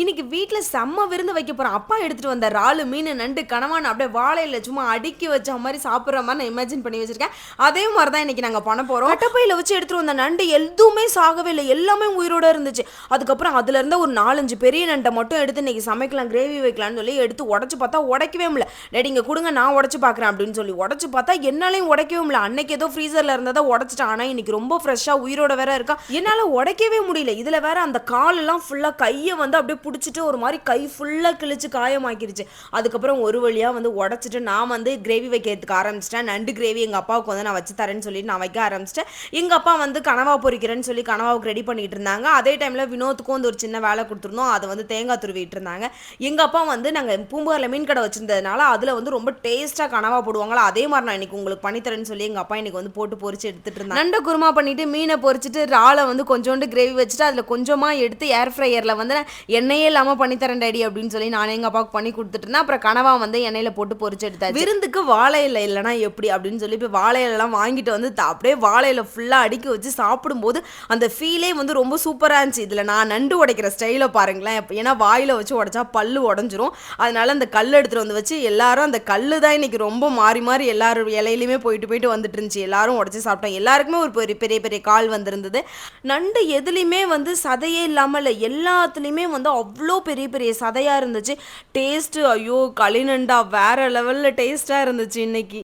இன்னைக்கு வீட்டில் செம்ம விருந்து வைக்க போகிறோம் அப்பா எடுத்துகிட்டு வந்த ராலு மீன் நண்டு கனவான் அப்படியே வாழையில் சும்மா அடுக்கி வச்ச மாதிரி சாப்பிட்ற மாதிரி நான் இமேஜின் பண்ணி வச்சுருக்கேன். அதே மாதிரி தான் இன்னைக்கு நாங்கள் பண்ண போகிறோம் கட்டப்பையில் வச்சு எடுத்துகிட்டு வந்த நண்டு எதுவுமே சாகவே இல்லை. எல்லாமே உயிரோட இருந்துச்சு. அதுக்கப்புறம் அதுலேருந்து ஒரு நாலஞ்சு பெரிய நண்டை மட்டும் எடுத்து இன்னைக்கு சமைக்கலாம் கிரேவி வைக்கலாம்னு சொல்லி எடுத்து உடச்சி பார்த்தா உடைக்கவே முடியல. டேடி இங்கே கொடுங்க நான் உடச்சி பார்க்குறேன் அப்படின்னு சொல்லி உடச்சி பார்த்தா என்னாலையும் உடைக்கவே முடியல. அன்னைக்கு ஏதோ ஃப்ரீசரில் இருந்ததை உடச்சிட்டேன். ஆனால் இன்னைக்கு ரொம்ப ஃப்ரெஷ்ஷாக உயிரோட வேற இருக்கா? என்னால் உடைக்கவே முடியல. இதில் வேற அந்த காலெல்லாம் ஃபுல்லாக கையை வந்து அப்படியே பிடிச்சிட்டு ஒரு மாதிரி கை ஃபுல்லாக கிழிச்சு காயமாக்கிருச்சு. அதுக்கப்புறம் ஒரு வழியாக வந்து உடச்சிட்டு நான் வந்து கிரேவி வைக்கிறதுக்கு ஆரம்பிச்சிட்டேன். நண்டு கிரேவி எங்கள் அப்பாவுக்கு வந்து நான் வச்சு தரேன்னு சொல்லி நான் வைக்க ஆரம்பிச்சிட்டேன். எங்கள் அப்பா வந்து கனவா பொறிக்கிறேன்னு சொல்லி கனவாவுக்கு ரெடி பண்ணிட்டு இருந்தாங்க. அதே டைமில் வினோத்துக்கும் வந்து ஒரு சின்ன வேலை கொடுத்துருந்தோம். அதை வந்து தேங்காய் துருவிட்டு இருந்தாங்க. எங்கள் அப்பா வந்து நாங்கள் பூம்புகாரில் மீன் கடை வச்சுருந்ததுனால அதில் வந்து ரொம்ப டேஸ்ட்டாக கனவா போடுவாங்களா அதே மாதிரி நான் இன்றைக்கி உங்களுக்கு பண்ணித்தரேன்னு சொல்லி எங்கள் அப்பா இன்னைக்கு வந்து போட்டு பொரிச்சு எடுத்துகிட்டு இருந்தாங்க. நண்டை குருமா பண்ணிட்டு மீனை பொறிச்சிட்டு இறாலை வந்து கொஞ்சோண்டு கிரேவி வச்சுட்டு அதில் கொஞ்சமாக எடுத்து ஏர் ஃப்ரையரில் வந்து நான் எண்ணெயே இல்லாமல் பண்ணித்தரேன் டேடி அப்படின்னு சொல்லி நானே எங்கள் அப்பாவுக்கு பண்ணி கொடுத்துட்டு இருந்தேன். அப்புறம் கனவா வந்து எண்ணெயில் போட்டு பொறிச்சு எடுத்தாச்சு. விருந்துக்கு வாழை இல்லை இல்லைனா எப்படி அப்படின்னு சொல்லி இப்போ வாழை இலைலாம் வாங்கிட்டு வந்து த- அப்படியே வாழை இலை ஃபுல்லாக அடுக்கி வச்சு சாப்பிடும்போது அந்த ஃபீலே வந்து ரொம்ப சூப்பராக இருந்துச்சு. இதில் நான் நண்டு உடைக்கிற ஸ்டைலை பாருங்களேன். ஏன்னா வாயில் வச்சு உடைச்சா பல்லு உடஞ்சிரும். அதனால அந்த கல் எடுத்துகிட்டு வந்து வச்சு எல்லாரும் அந்த கல் தான் இன்னைக்கு ரொம்ப மாறி மாறி எல்லாரும் இலையிலையுமே போயிட்டு போயிட்டு வந்துட்டு இருந்துச்சு. எல்லாரும் உடச்சி சாப்பிட்டோம் எல்லாருக்குமே ஒரு பெரிய பெரிய பெரிய கால் வந்திருந்தது. நண்டு எதுலேயுமே வந்து சதையே இல்லாமல் இல்லை எல்லாத்துலேயுமே வந்து அவ்வளோ பெரிய பெரிய சதையாக இருந்துச்சு. டேஸ்ட்டு ஐயோ களிநண்டா வேற லெவலில் டேஸ்ட்டாக இருந்துச்சு இன்னைக்கு.